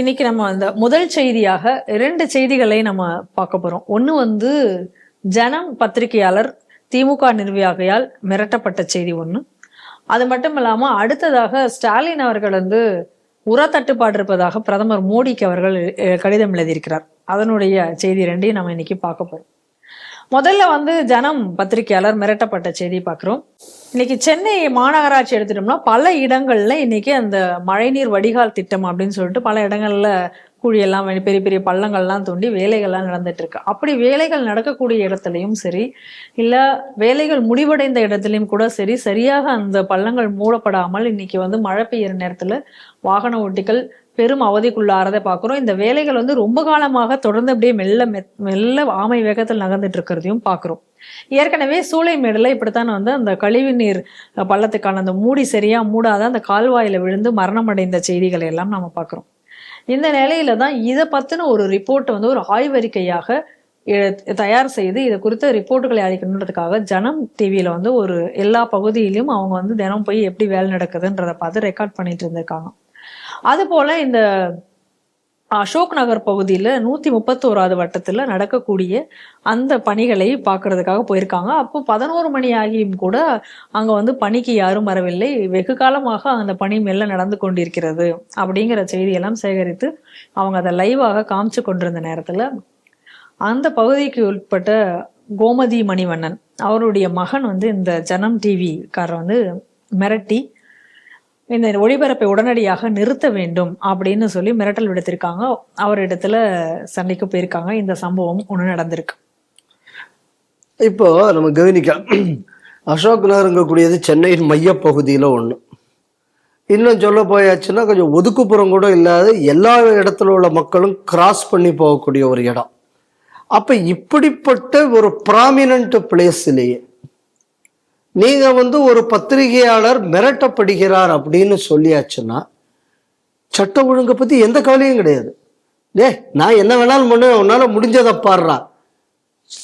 இன்னைக்கு நம்ம அந்த முதல் செய்தியாக இரண்டு செய்திகளை நம்ம பார்க்க போறோம். ஒன்று வந்து ஜனம் பத்திரிகையாளர் திமுக நிர்வாகியால் மிரட்டப்பட்ட செய்தி ஒன்று அது மட்டும் இல்லாமல் அடுத்ததாக ஸ்டாலின் அவர்கள் வந்து உர தட்டுப்பாடு இருப்பதாக பிரதமர் மோடிக்கு அவர்கள் கடிதம் எழுதியிருக்கிறார். அதனுடைய செய்தி ரெண்டையும் நம்ம இன்னைக்கு பார்க்க போறோம். முதல்ல வந்து ஜனம் பத்திரிகையாளர் மிரட்டப்பட்ட செய்தி பார்க்குறோம் இன்னைக்கு சென்னை மாநகராட்சி எடுத்துட்டோம்னா பல இடங்கள்ல இன்னைக்கு அந்த மழைநீர் வடிகால் திட்டம் அப்படின்னு சொல்லிட்டு பல இடங்கள்ல குழியெல்லாம் வெ- பெரிய பெரிய பள்ளங்கள்லாம் தோண்டி வேலைகள்லாம் நடந்துட்டு இருக்கு. அப்படி வேலைகள் நடக்கக்கூடிய இடத்துலையும் சரி இல்ல வேலைகள் முடிவடைந்த இடத்துலையும் கூட சரி சரியாக அந்த பள்ளங்கள் மூடப்படாமல் இன்னைக்கு வந்து மழை பெய்யுற நேரத்துல வாகன ஓட்டிகள் பெரும் அவதிக்குள்ளாரதை பார்க்குறோம். இந்த வேலைகள் வந்து ரொம்ப காலமாக தொடர்ந்து அப்படியே மெல்ல மெல்ல ஆமை வேகத்தில் நகர்ந்துட்டு இருக்கிறதையும் பார்க்குறோம். ஏற்கனவே சூளைமேடுல இப்படித்தான் வந்து அந்த கழிவு நீர் பள்ளத்துக்கான அந்த மூடி சரியா மூடாத அந்த கால்வாயில விழுந்து மரணம் அடைந்த செய்திகளை எல்லாம் நம்ம பார்க்குறோம். இந்த நிலையில தான் இதை பத்தின ஒரு ரிப்போர்ட் வந்து ஒரு ஆய்வறிக்கையாக தயார் செய்து இதை குறித்த ரிப்போர்ட்டுகளை அளிக்கணுன்றதுக்காக ஜனம் டிவியில வந்து ஒரு எல்லா பகுதியிலும் அவங்க வந்து தினம் போய் எப்படி வேலை நடக்குதுன்றதை பார்த்து ரெக்கார்ட் பண்ணிட்டு இருந்திருக்காங்க. அதுபோல் இந்த அசோக் நகர் பகுதியில் நூற்றி முப்பத்தோராவது வட்டத்தில் நடக்கக்கூடிய அந்த பணிகளை பார்க்கறதுக்காக போயிருக்காங்க. அப்போ பதினோரு மணி ஆகியும் கூட அங்கே வந்து பணிக்கு யாரும் வரவில்லை. வெகு காலமாக அந்த பணி மெல்ல நடந்து கொண்டிருக்கிறது அப்படிங்கிற செய்தியெல்லாம் சேகரித்து அவங்க அதை லைவாக காமிச்சு கொண்டிருந்த நேரத்தில் அந்த பகுதிக்கு உட்பட்ட கோமதி மணிவண்ணன் அவருடைய மகன் வந்து இந்த ஜனம் டிவிக்காரர் வந்து மிரட்டி இந்த ஒளிபரப்பை உடனடியாக நிறுத்த வேண்டும் அப்படின்னு சொல்லி மிரட்டல் விடுத்திருக்காங்க. அவரிடத்துல சண்டைக்கு போயிருக்காங்க. இந்த சம்பவம் ஒன்று நடந்திருக்கு. இப்போ நம்ம கவனிக்கலாம் அசோக் நகருங்கக்கூடியது சென்னையின் மையப்பகுதியில் ஒன்று இன்னும் சொல்ல போயாச்சுன்னா கொஞ்சம் ஒதுக்குப்புறம் கூட இல்லாத எல்லா இடத்துல உள்ள மக்களும் கிராஸ் பண்ணி போகக்கூடிய ஒரு இடம். அப்போ இப்படிப்பட்ட ஒரு ப்ராமினன்ட் பிளேஸ்லேயே நீங்க வந்து ஒரு பத்திரிகையாளர் மிரட்டப்படுகிறார் அப்படின்னு சொல்லியாச்சுன்னா சட்டம் ஒழுங்கை பத்தி எந்த கவலையும் கிடையாது. டே நான் என்ன வேணாலும் பண்ணுவேன் உன்னால முடிஞ்சதை பாடுறா.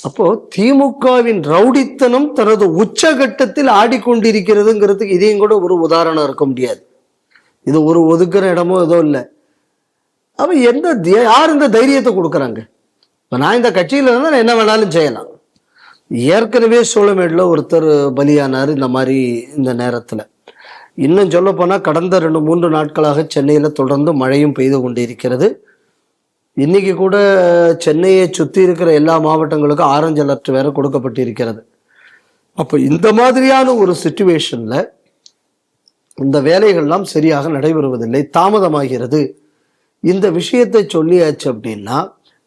அப்போ திமுகவின் ரவுடித்தனம் தனது உச்சகட்டத்தில் ஆடிக்கொண்டிருக்கிறதுங்கிறதுக்கு இதையும் கூட ஒரு உதாரணம் இருக்க முடியாது. இது ஒரு ஒதுக்குற இடமோ ஏதோ இல்லை. அவன் எந்த யார் இந்த தைரியத்தை கொடுக்குறாங்க? இப்போ நான் இந்த கட்சியில் இருந்தால் நான் என்ன வேணாலும் செய்யலாம். ஏற்கனவே சோழமேடில் ஒருத்தர் பலியானார் இந்த மாதிரி இந்த நேரத்தில். இன்னும் சொல்ல போனால் கடந்த ரெண்டு மூன்று நாட்களாக சென்னையில் தொடர்ந்து மழையும் பெய்து கொண்டிருக்கிறது. இன்னைக்கு கூட சென்னையை சுற்றி இருக்கிற எல்லா மாவட்டங்களுக்கும் ஆரஞ்சு அலர்ட் வேற கொடுக்கப்பட்டிருக்கிறது. அப்போ இந்த மாதிரியான ஒரு சுச்சுவேஷனில் இந்த வேலைகள்லாம் சரியாக நடைபெறுவதில்லை தாமதமாகிறது. இந்த விஷயத்தை சொல்லியாச்சு அப்படின்னா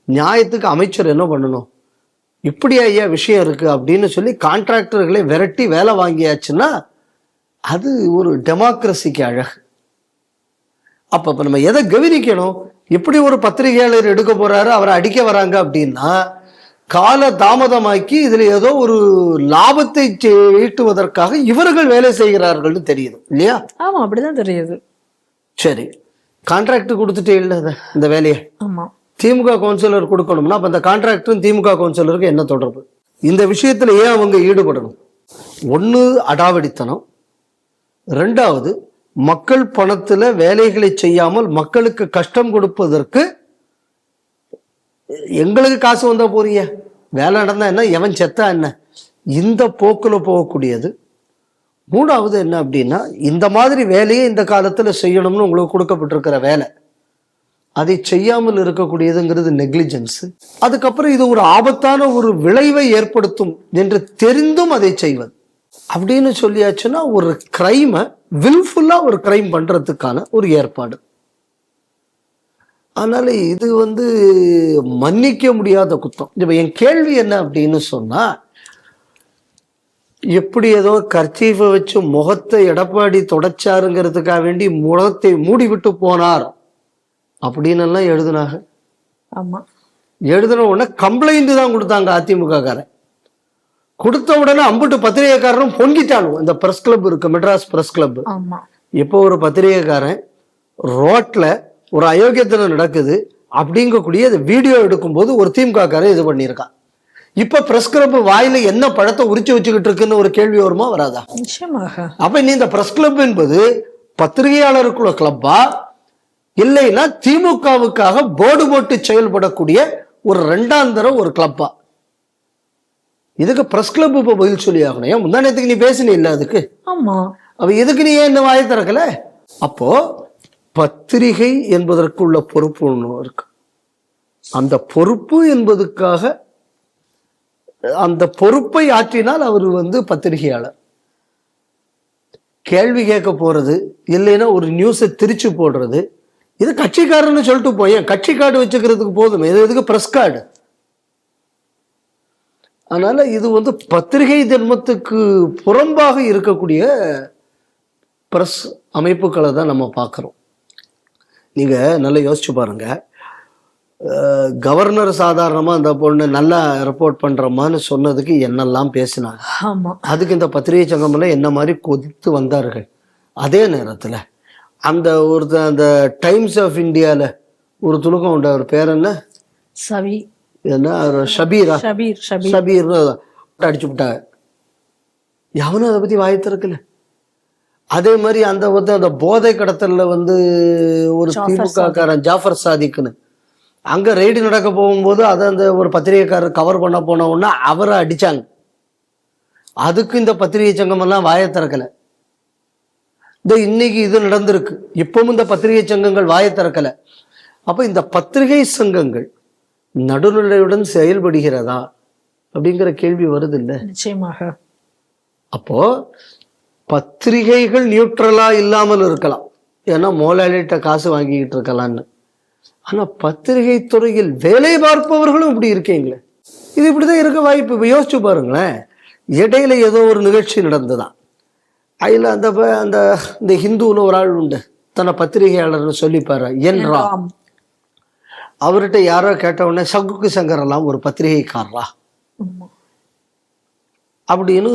நியாயத்துக்கு அமைச்சர் என்ன பண்ணணும்? இப்படி ஐயா விஷயம் இருக்கு அப்படின்னு சொல்லி கான்ட்ராக்டர்களை விரட்டி வேலை வாங்கியாச்சுன்னா அது ஒரு டெமோக்ரஸிக்கு அழகு. அப்ப இப்ப நம்ம எதை கவனிக்கணும்? எப்படி ஒரு பத்திரிகையாளர் எடுக்க போறாரு அவரை அடிக்க வராங்க அப்படின்னா கால தாமதமாக்கி இதுல ஏதோ ஒரு லாபத்தை ஈட்டுவதற்காக இவர்கள் வேலை செய்கிறார்கள்னு தெரியுது இல்லையா? ஆமா அப்படிதான் தெரியுது. சரி. கான்ட்ராக்ட் கொடுத்துட்டே இல்லை இந்த வேலையை? ஆமா. திமுக கவுன்சிலர் கொடுக்கணும்னா அப்போ அந்த கான்ட்ராக்டரும் திமுக கவுன்சிலருக்கு என்ன தொடர்பு? இந்த விஷயத்தில் ஏன் அவங்க ஈடுபடணும்? ஒன்று அடாவடித்தனம். ரெண்டாவது மக்கள் பணத்தில் வேலைகளை செய்யாமல் மக்களுக்கு கஷ்டம் கொடுப்பதற்கு எங்களுக்கு காசு வந்தால் போறீங்க. வேலை நடந்தால் என்ன? எவன் செத்தா என்ன? இந்த போக்கில் போகக்கூடியது. மூணாவது என்ன அப்படின்னா இந்த மாதிரி வேலையை இந்த காலத்தில் செய்யணும்னு உங்களுக்கு கொடுக்கப்பட்டிருக்கிற வேலை. அதை செய்யாமல் இருக்கக்கூடியதுங்கிறது நெக்லிஜென்ஸ் அதுக்கப்புறம் இது ஒரு ஆபத்தான ஒரு விளைவை ஏற்படுத்தும் என்று தெரிந்தும் அதை செய்வது. அப்படின்னு சொல்லியாச்சுன்னா ஒரு கிரைமை வில்ஃபுல்லாக ஒரு கிரைம் பண்ணுறதுக்கான ஒரு ஏற்பாடு. அதனால இது வந்து மன்னிக்க முடியாத குத்தம். இப்போ என் கேள்வி என்ன அப்படின்னு சொன்னால் எப்படி ஏதோ கர்ச்சீஃபை வச்சு முகத்தை எடப்பாடி தொடச்சாருங்கிறதுக்காக வேண்டி முகத்தை மூடிவிட்டு போனார் அப்படின்னு எல்லாம் எழுதுனாங்க. ஆமா. எழுதின உடனே கம்ப்ளைண்ட் தான் கொடுத்தாங்க அதிமுக காரன் கொடுத்த உடனே அம்புட்டு பத்திரிகைக்காரரும் பொங்கிட்டானுங்க இந்த பிரஸ் கிளப் இருக்கு மெட்ராஸ் பிரஸ் கிளப் இப்போ ஒரு பத்திரிகைக்காரன் ரோட்ல ஒரு அயோக்கியத்தனம் நடக்குது அப்படிங்கக்கூடிய இந்த வீடியோ எடுக்கும்போது ஒரு திமுக காரன் இது பண்ணியிருக்கான். இப்ப பிரஸ் கிளப் வாயில என்ன பழத்தை உரிச்சு வச்சுக்கிட்டு இருக்குன்னு ஒரு கேள்வி வருமா வராதா? நிச்சயமாக. அப்ப நீ இந்த பிரஸ் கிளப் என்பது பத்திரிகையாளருக்குள்ள கிளப்பா இல்லைன்னா திமுகவுக்காக போர்டு போட்டு செயல்படக்கூடிய ஒரு ரெண்டாந்தரம் ஒரு கிளப்பா இதுக்கு பிரஸ் கிளப் இப்ப பதில் சொல்லி ஆகணும் ஏன் முந்தானத்துக்கு நீ பேசினி இல்ல அதுக்கு. ஆமா. அப்ப இதுக்கு நீ ஏன் இந்த வாயை திறக்கல? அப்போ பத்திரிகை என்பதற்குள்ள பொறுப்பு ஒண்ணு இருக்கு. அந்த பொறுப்பு என்பதுக்காக அந்த பொறுப்பை ஆற்றினால் அவர் வந்து பத்திரிகையாளர். கேள்வி கேட்க போறது இல்லைன்னா ஒரு நியூஸை திரிச்சு போடுறது இது கட்சிக்காரன்னு சொல்லிட்டு போய் ஏன் கட்சி கார்டு வச்சுக்கிறதுக்கு போதும்? இது எதுக்கு பிரஸ் கார்டு அதனால இது வந்து பத்திரிகை தர்மத்துக்கு புறம்பாக இருக்கக்கூடிய பிரஸ் அமைப்புகளை தான் நம்ம பார்க்குறோம். நீங்க நல்லா யோசிச்சு பாருங்க. அஹ், கவர்னர் சாதாரணமா அந்த பொண்ணு நல்லா ரிப்போர்ட் பண்றோமான்னு சொன்னதுக்கு என்னெல்லாம் பேசினாங்க. ஆமா. அதுக்கு இந்த பத்திரிகை சங்கம்ல என்ன மாதிரி கொதித்து வந்தார்கள்? அதே நேரத்துல அந்த ஒரு அந்த டைம்ஸ் ஆஃப் இந்தியால ஒரு துணுக்கம் உண்டு. அவர் பேர் என்ன? சவி. என்ன? ஷபீரா? ஷபீர் ஷபீர். ஷபீர் அடிச்சு விட்டாங்க. எவனும் அதை பத்தி வாய் திறக்கல. அதே மாதிரி அந்த வந்து அந்த போதை கடத்தல்ல வந்து ஒரு திமுக காரன் ஜாஃபர் சாதிக்குன்னு. அங்க ரெய்டு நடக்க போகும்போது அதை அந்த ஒரு பத்திரிகைக்காரர் கவர் பண்ண போன உடனே அவரை அடிச்சாங்க. அதுக்கு இந்த பத்திரிகை சங்கம் எல்லாம் வாயை திறக்கல. இந்த இன்னைக்கு இது நடந்திருக்கு. இப்பவும் இந்த பத்திரிகை சங்கங்கள் வாயை திறக்கல. அப்ப இந்த பத்திரிகை சங்கங்கள் நடுநிலையுடன் செயல்படுகிறதா அப்படிங்கிற கேள்வி வருது இல்ல நிச்சயமாக. அப்போ பத்திரிகைகள் நியூட்ரலா இல்லாமல் இருக்கலாம். ஏன்னா முதலாளிகிட்ட காசு வாங்கிக்கிட்டு இருக்கலாம்னு. ஆனா பத்திரிகை துறையில் வேலை பார்ப்பவர்களும் இப்படி இருக்கீங்களே. இது இப்படிதான் இருக்க வாய்ப்பு. இப்ப யோசிச்சு பாருங்களேன். இடையில ஏதோ ஒரு நிகழ்ச்சி நடந்துதான் அதில் அந்த அந்த இந்த ஹிந்துவில் ஒரு ஆள் உண்டு. தன்னை பத்திரிகையாளர்னு சொல்லிப்பாரு. என் ரா ஆம். அவர்கிட்ட யாரோ கேட்ட உடனே சங்குக்கு சங்கர் எல்லாம் ஒரு பத்திரிகைக்காரரா. அப்படின்னு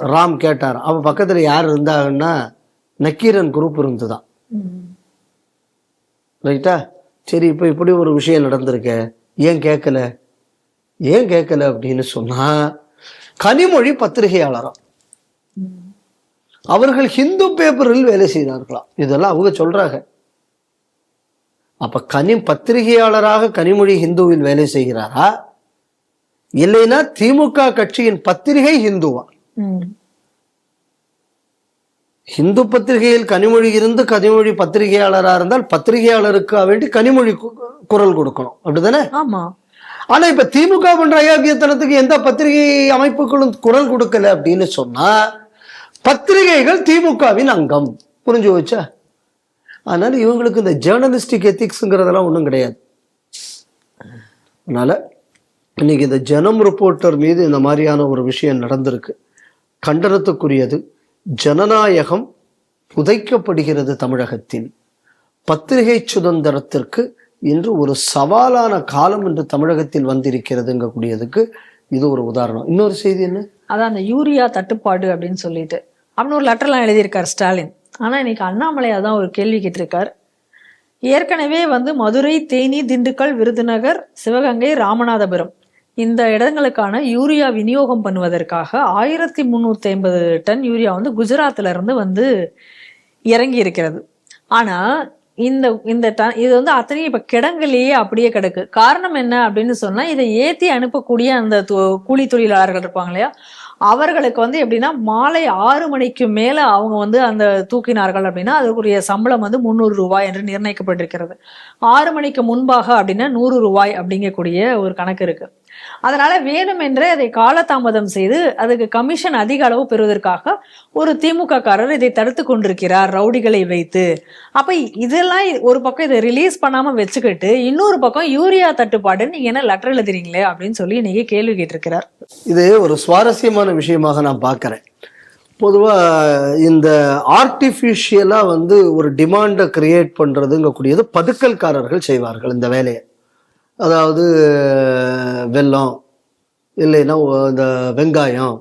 ராம் கேட்டார். அவ பக்கத்துல யார் இருந்தாங்கன்னா நக்கீரன் குரூப் இருந்துதான். ரைட்டா? சரி இப்போ இப்படி ஒரு விஷயம் நடந்திருக்க. ஏன் கேட்கல ஏன் கேட்கல அப்படின்னு சொன்னா கனிமொழி பத்திரிகையாளராம். அவர்கள் ஹிந்து பேப்பரில் வேலை செய்தார்களாம். இதெல்லாம் அவங்க சொல்றாங்க. அப்ப கனி பத்திரிகையாளராக கனிமொழி ஹிந்துவில் வேலை செய்கிறாரா? இல்லைன்னா திமுக கட்சியின் பத்திரிகை ஹிந்துவா. ஹிந்து பத்திரிகையில் கனிமொழி இருந்து கனிமொழி பத்திரிகையாளரா இருந்தால் பத்திரிகையாளருக்கு வேண்டி கனிமொழி குரல் கொடுக்கணும். அப்படிதானே? ஆமா. ஆனா இப்ப திமுக பண்ற அயோக்கியத்தனத்துக்கு எந்த பத்திரிகை அமைப்புகளும் குரல் கொடுக்கல அப்படின்னு சொன்னா பத்திரிகைகள் திமுகவின் அங்கம். புரிஞ்சு வச்சா அதனால இவங்களுக்கு இந்த ஜேர்னலிஸ்டிக் எத்திக்ஸுங்கிறதெல்லாம் ஒன்றும் கிடையாது. அதனால இன்னைக்கு இந்த ஜனம் ரிப்போர்ட்டர் மீது இந்த மாதிரியான ஒரு விஷயம் நடந்திருக்கு. கண்டனத்துக்குரியது. ஜனநாயகம் புதைக்கப்படுகிறது தமிழகத்தில். பத்திரிகை சுதந்திரத்திற்கு இன்று ஒரு சவாலான காலம் என்று தமிழகத்தில் வந்திருக்கிறதுங்கக்கூடியதுக்கு இது ஒரு உதாரணம். இன்னொரு செய்தி என்ன? அதான் அந்த யூரியா தட்டுப்பாடு அப்படின்னு சொல்லிட்டு. அப்படின்னு ஒரு லெட்டர்லாம் எழுதியிருக்கார் ஸ்டாலின். ஆனால் இன்னைக்கு அண்ணாமலை அதான் ஒரு கேள்வி கேட்டிருக்கார். ஏற்கனவே வந்து மதுரை தேனி திண்டுக்கல் விருதுநகர் சிவகங்கை ராமநாதபுரம் இந்த இடங்களுக்கான யூரியா விநியோகம் பண்ணுவதற்காக ஆயிரத்தி முந்நூற்றி ஐம்பது டன் யூரியா வந்து குஜராத்திலிருந்து வந்து இறங்கி இருக்கிறது. ஆனால் இந்த இந்த டன் இது வந்து அத்தனையும் இப்போ கிடங்குலேயே அப்படியே கிடக்கு. காரணம் என்ன அப்படின்னு சொன்னால் இதை ஏற்றி அனுப்பக்கூடிய அந்த தொ- கூலி தொழிலாளர்கள் இருப்பாங்க இல்லையா? அவர்களுக்கு வந்து எப்படின்னா மாலை ஆறு மணிக்கு மேல அவங்க வந்து அந்த தூக்கினார்கள் அப்படின்னா அதற்குரிய சம்பளம் வந்து முந்நூறு ரூபாய் என்று நிர்ணயிக்கப்பட்டிருக்கிறது. ஆறு மணிக்கு முன்பாக அப்படின்னா நூறு ரூபாய் அப்படிங்கக்கூடிய ஒரு கணக்கு இருக்கு. அதனால வேணுமென்றே அதை காலதாமதம் செய்து அதுக்கு கமிஷன் அதிக அளவு பெறுவதற்காக ஒரு திமுக காரர் இதை தடுத்து கொண்டிருக்கிறார் ரவுடிகளை வைத்து. அப்ப இதெல்லாம் ஒரு பக்கம் இதை ரிலீஸ் பண்ணாம வச்சுக்கிட்டு இன்னொரு பக்கம் யூரியா தட்டுப்பாடுன்னு நீங்க என்ன லெட்டர் எழுதுறீங்களே அப்படின்னு சொல்லி இன்னைக்கு கேள்வி கேட்டிருக்கிறார். இது ஒரு சுவாரஸ்யமான விஷயமாக நான் பார்க்குறேன். பொதுவாக இந்த ஆர்டிஃபிஷியலாக வந்து ஒரு டிமாண்டை கிரியேட் பண்ணுறதுங்கக்கூடியது பதுக்கல்காரர்கள் செய்வார்கள் இந்த வேலையை. அதாவது வெல்லம் இல்லைன்னா இந்த வெங்காயம்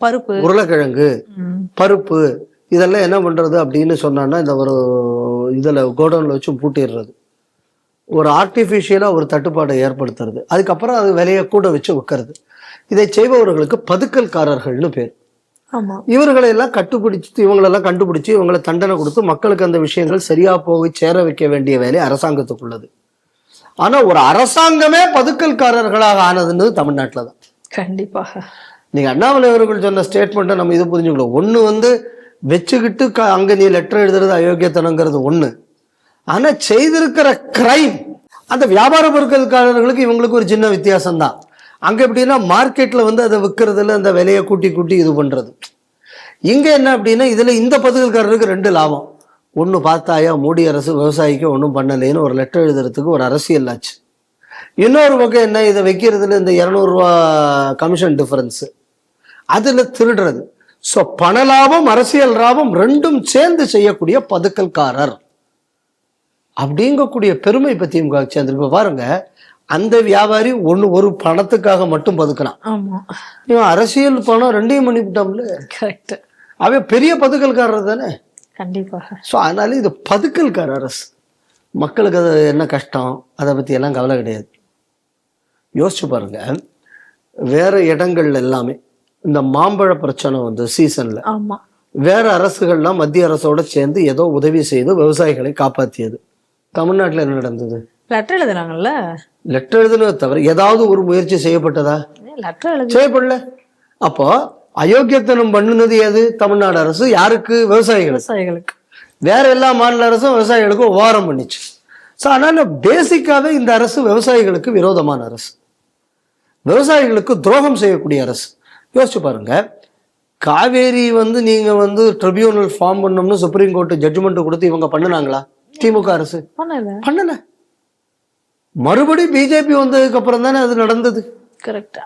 பருப்பு. உருளைக்கிழங்கு பருப்பு இதெல்லாம் என்ன பண்ணுறது அப்படின்னு சொன்னான்னா இந்த ஒரு இதில் கோடவுனில் வச்சு பூட்டிடுறது. ஒரு ஆர்டிஃபிஷியலாக ஒரு தட்டுப்பாடை ஏற்படுத்துறது. அதுக்கப்புறம் அது விலையை கூட வச்சு விற்கிறது. இதை செய்பவர்களுக்கு பதுக்கல்காரர்கள்னு பேர். ஆமா. இவர்களை எல்லாம் கட்டுப்பிடிச்சு இவங்களெல்லாம் கண்டுபிடிச்சு இவங்களை தண்டனை கொடுத்து மக்களுக்கு அந்த விஷயங்கள் சரியா போய் சேர வைக்க வேண்டிய வேலை அரசாங்கத்துக்குள்ளது. ஆனா ஒரு அரசாங்கமே பதுக்கல்காரர்களாக ஆனதுன்னு தமிழ்நாட்டில் தான் கண்டிப்பாக. நீங்க அண்ணாமலை அவர்கள் சொன்ன ஸ்டேட்மெண்ட்டை நம்ம இது புரிஞ்சுக்கணும். ஒண்ணு வந்து வச்சுக்கிட்டு க- அங்க நீ லெட்டர் எழுதுறது அயோக்கியத்தனங்கிறது ஒண்ணு. ஆனா செய்திருக்கிற கிரைம் அந்த வியாபார பொருட்கள்காரர்களுக்கு இவங்களுக்கு ஒரு சின்ன வித்தியாசம் தான் அங்க எப்படின்னா மார்க்கெட்ல வந்து அதை விற்கிறதுல அந்த விலையை கூட்டி கூட்டி இது பண்றது. இங்க என்ன அப்படின்னா இதுல இந்த பதுக்கல்காரருக்கு ரெண்டு லாபம். ஒண்ணு பார்த்தாயா? மோடி அரசு விவசாயிக்கு ஒன்றும் பண்ணலைன்னு ஒரு லெட்டர் எழுதுறதுக்கு ஒரு அரசியல் ஆச்சு. இன்னொரு பக்கம் என்ன? இதை வைக்கிறதுல இந்த இரநூறுவா கமிஷன் டிஃபரன்ஸு அதில் திருடுறது. ஸோ பண லாபம் அரசியல் லாபம் ரெண்டும் சேர்ந்து செய்யக்கூடிய பதுக்கல்காரர். அப்படிங்கக்கூடிய பெருமை பற்றி திமுக சேர்ந்துருக்கு. பாருங்க அந்த வியாபாரி ஒன்று ஒரு பணத்துக்காக மட்டும் பதுக்குறான். ஆமா. இவன் அரசியல் பணம் ரெண்டையும் பண்ணிவிட்டோம்ல கரெக்ட் அவன் பெரிய பதுக்கல்காரர் தானே? கண்டிப்பாக. ஸோ அதனால இது பதுக்கல்கார அரசு. மக்களுக்கு அது என்ன கஷ்டம்? அதை பற்றி எல்லாம் கவலை கிடையாது. யோசிச்சு பாருங்க. வேற இடங்கள்ல எல்லாமே இந்த மாம்பழ பிரச்சனை வந்து சீசன்ல ஆமா. வேற அரசுகள்லாம் மத்திய அரசோட சேர்ந்து ஏதோ உதவி செய்து விவசாயிகளை காப்பாத்தியது. தமிழ்நாட்டில் என்ன நடந்தது? லெட்டர் எழுதுனாங்கல்ல? லெட்டர் எழுதுனதை தவிர ஏதாவது ஒரு முயற்சி செய்யப்பட்டதா? செய்யப்படல. அப்போ அயோக்கியத்தனம் பண்ணுனது எது? தமிழ்நாடு அரசு. யாருக்கு? விவசாயிகளுக்கு. விவசாயிகளுக்கு. வேற எல்லா மாநில அரசும் விவசாயிகளுக்கு உபகாரம் பண்ணிச்சு. ஸோ அதனால பேசிக்காவே இந்த அரசு விவசாயிகளுக்கு விரோதமான அரசு. விவசாயிகளுக்கு துரோகம் செய்யக்கூடிய அரசு. யோசிச்சு பாருங்க. காவேரி வந்து நீங்க வந்து ட்ரிபியூனல் ஃபார்ம் பண்ணோம்னு சுப்ரீம் கோர்ட் ஜட்ஜ்மெண்ட் கொடுத்து இவங்க பண்ணுனாங்களா? திமுக அரசு. பண்ணல. பண்ணல. மறுபடி பிஜேபி வந்ததுக்கு அப்புறம் தானே அது நடந்தது.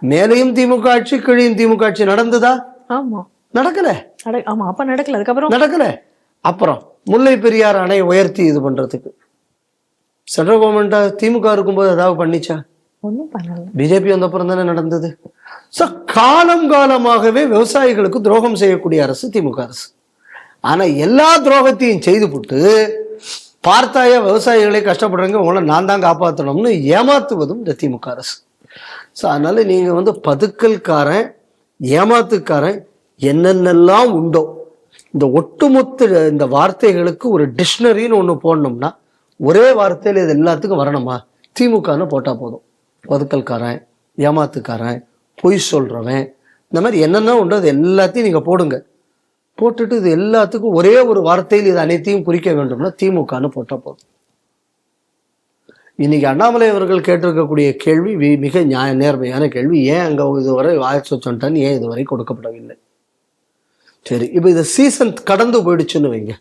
மேலையும் திமுக ஆட்சி கீழையும் திமுக ஆட்சி நடந்ததா? ஆமா. நடக்கல. நட- ஆமா அப்ப நடக்கல. அதுக்கப்புறம்? நடக்கல. அப்புறம் முல்லை பெரியார் அணை உயர்த்தி இது பண்றதுக்கு. சென்ட்ரல் கவர்மெண்டா திமுக இருக்கும்போது ஏதாவது பண்ணிச்சா? பிஜேபி வந்த அப்புறம் தானே நடந்தது. ஸோ காலம் காலமாகவே விவசாயிகளுக்கு துரோகம் செய்யக்கூடிய அரசு திமுக அரசு. ஆனா எல்லா துரோகத்தையும் செய்துவிட்டு பார்த்தாயா விவசாயிகளை கஷ்டப்படுறவங்க உங்களை நான் தான் காப்பாற்றணும்னு ஏமாத்துவதும் இந்த திமுக அரசு. ஸோ அதனால் நீங்கள் வந்து பதுக்கல்காரன் ஏமாத்துக்காரன் என்னென்னலாம் உண்டோ இந்த ஒட்டுமொத்த இந்த வார்த்தைகளுக்கு ஒரு டிக்ஷனரின்னு ஒன்று போடணும்னா ஒரே வார்த்தையில் இது எல்லாத்துக்கும் வரணுமா? திமுகன்னு போட்டால் போதும். பதுக்கல்காரன் ஏமாத்துக்காரன் பொய் சொல்கிறவன் இந்த மாதிரி என்னென்ன உண்டோ அது எல்லாத்தையும் நீங்கள் போடுங்க. போட்டுட்டு இது எல்லாத்துக்கும் ஒரே ஒரு வார்த்தையில் இது அனைத்தையும் குறிக்க வேண்டும்னா திமுகன்னு போட்டால் போதும். இன்னைக்கு அண்ணாமலை அவர்கள் கேட்டிருக்கக்கூடிய கேள்வி மிக நியாய நேர்மையான கேள்வி. ஏன் அங்க இதுவரை ஆயிரத்தி டன் ஏன் இதுவரை கொடுக்கப்படவில்லை? சரி இப்போ இது சீசன் கடந்து போயிடுச்சுன்னு வைங்க.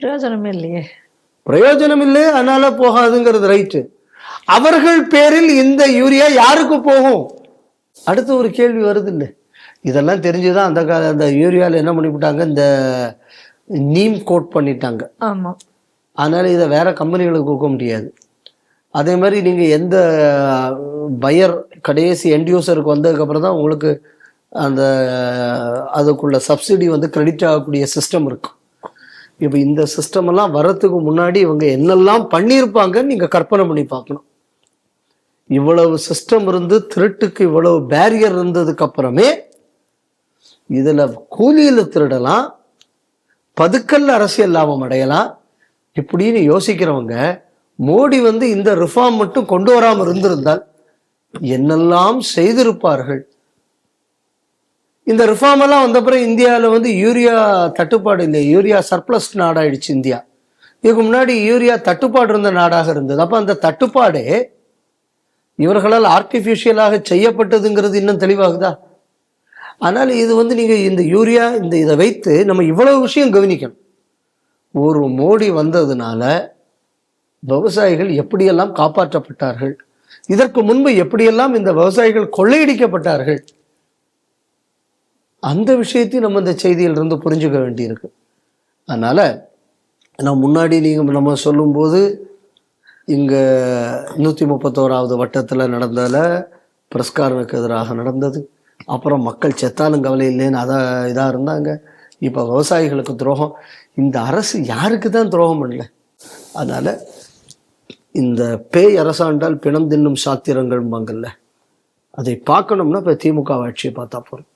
பிரயோஜனமே இல்லையே. பிரயோஜனம் இல்லை அதனால போகாதுங்கிறது ரைட்டு அவர்கள் பேரில் இந்த யூரியா யாருக்கு போகும்? அடுத்து ஒரு கேள்வி வருது இல்லை இதெல்லாம் தெரிஞ்சுதான் அந்த கால அந்த யூரியாவில் என்ன பண்ணிவிட்டாங்க? இந்த நீம் கோட் பண்ணிட்டாங்க. ஆமா. அதனால இதை வேற கம்பெனிகளுக்கு கொடுக்க முடியாது. அதே மாதிரி நீங்க எந்த பையர் கடைசி எண்ட் யூசருக்கு வந்ததுக்கப்புறம் தான் உங்களுக்கு அந்த அதுக்குள்ள சப்சிடி வந்து கிரெடிட் ஆகக்கூடிய சிஸ்டம் இருக்கும். இப்போ இந்த சிஸ்டம் எல்லாம் வர்றதுக்கு முன்னாடி இவங்க என்னெல்லாம் பண்ணியிருப்பாங்கன்னு நீங்க கற்பனை பண்ணி பார்க்கணும். இவ்வளவு சிஸ்டம் இருந்து திருட்டுக்கு இவ்வளவு பேரியர் இருந்ததுக்கு அப்புறமே இதுல கூலியில் திருடலாம் பதுக்கல்ல அரசியல் லாபம் அடையலாம் இப்படின்னு யோசிக்கிறவங்க மோடி வந்து இந்த ரிஃபார்ம் மட்டும் கொண்டு வராமல் இருந்திருந்தால் என்னெல்லாம் செய்திருப்பார்கள்? இந்த ரிஃபார்ம் எல்லாம் வந்த பிறகு இந்தியாவில் வந்து யூரியா தட்டுப்பாடு இல்லை யூரியா சர்ப்ளஸ் நாடாயிடுச்சு இந்தியா. இதுக்கு முன்னாடி யூரியா தட்டுப்பாடு இருந்த நாடாக இருந்தது. அப்போ அந்த தட்டுப்பாடே இவர்களால் ஆர்டிஃபிஷியலாக செய்யப்பட்டதுங்கிறது இன்னும் தெளிவாகுதா? ஆனால் இது வந்து நீங்கள் இந்த யூரியா இந்த இதை வைத்து நம்ம இவ்வளவு விஷயம் கவனிக்கணும். ஒரு மோடி வந்ததுனால விவசாயிகள் எப்படியெல்லாம் காப்பாற்றப்பட்டார்கள்? இதற்கு முன்பு எப்படியெல்லாம் இந்த விவசாயிகள் கொள்ளையடிக்கப்பட்டார்கள்? அந்த விஷயத்தையும் நம்ம இந்த செய்தியிலிருந்து புரிஞ்சுக்க வேண்டியிருக்கு. அதனால் நான் முன்னாடி நீங்கள் நம்ம சொல்லும்போது இங்கே நூற்றி முப்பத்தோராவது வட்டத்தில் நடந்ததில் பிரஸ்காரனுக்கு எதிராக நடந்தது. அப்புறம் மக்கள் செத்தாலும் கவலை இல்லைன்னு அதான் இதாக இருந்தாங்க. இப்போ விவசாயிகளுக்கு துரோகம். இந்த அரசு யாருக்கு தான் துரோகம் பண்ணல? அதனால் இந்த பேய் அரசாண்டால் பிணம் தின்னும் சாத்திரங்கள்பாங்கல்ல அதை பார்க்கணும்னா இப்போ திமுக ஆட்சியை பார்த்தா போகிறோம்